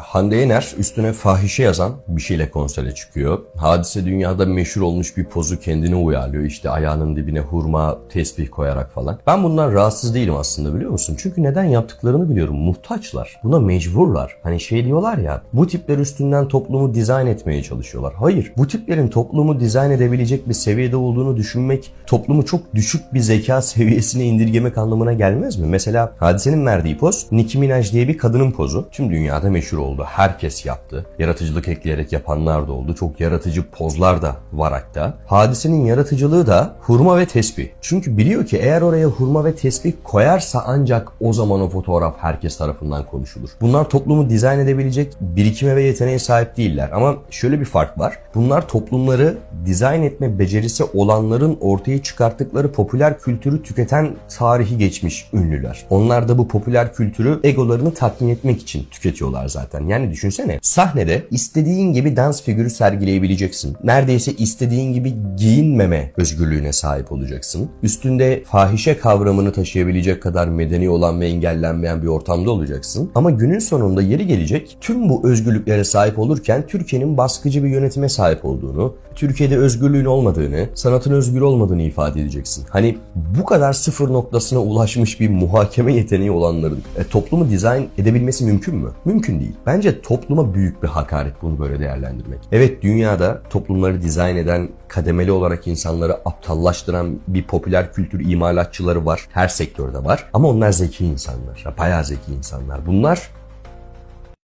Hande Yener üstüne fahişe yazan bir şeyle konsere çıkıyor. Hadise dünyada meşhur olmuş bir pozu kendine uyarlıyor. İşte ayağının dibine hurma, tesbih koyarak falan. Ben bundan rahatsız değilim aslında biliyor musun? Çünkü neden yaptıklarını biliyorum. Muhtaçlar. Buna mecburlar. Hani şey diyorlar ya bu tipler üstünden toplumu dizayn etmeye çalışıyorlar. Hayır. Bu tiplerin toplumu dizayn edebilecek bir seviyede olduğunu düşünmek toplumu çok düşük bir zeka seviyesine indirgemek anlamına gelmez mi? Mesela hadisenin verdiği poz Nicki Minaj diye bir kadının pozu. Tüm dünyada meşhur oldu. Herkes yaptı. Yaratıcılık ekleyerek yapanlar da oldu. Çok yaratıcı pozlar da var hatta. Hadisenin yaratıcılığı da hurma ve tesbih. Çünkü biliyor ki eğer oraya hurma ve tesbih koyarsa ancak o zaman o fotoğraf herkes tarafından konuşulur. Bunlar toplumu dizayn edebilecek birikime ve yeteneğe sahip değiller. Ama şöyle bir fark var. Bunlar toplumları dizayn etme becerisi olanların ortaya çıkarttıkları popüler kültürü tüketen tarihi geçmiş ünlüler. Onlar da bu popüler kültürü egolarını tatmin etmek için tüketiyorlar zaten. Yani düşünsene sahnede istediğin gibi dans figürü sergileyebileceksin. Neredeyse istediğin gibi giyinmeme özgürlüğüne sahip olacaksın. Üstünde fahişe kavramını taşıyabilecek kadar medeni olan ve engellenmeyen bir ortamda olacaksın. Ama günün sonunda yeri gelecek tüm bu özgürlüklere sahip olurken Türkiye'nin baskıcı bir yönetime sahip olduğunu, Türkiye'de özgürlüğün olmadığını, sanatın özgür olmadığını ifade edeceksin. Hani bu kadar sıfır noktasına ulaşmış bir muhakeme yeteneği olanların e, toplumu dizayn edebilmesi mümkün mü? Mümkün değil. Bence topluma büyük bir hakaret bunu böyle değerlendirmek. Evet dünyada toplumları dizayn eden kademeli olarak insanları aptallaştıran bir popüler kültür imalatçıları var. Her sektörde var. Ama onlar zeki insanlar. Bayağı zeki insanlar. Bunlar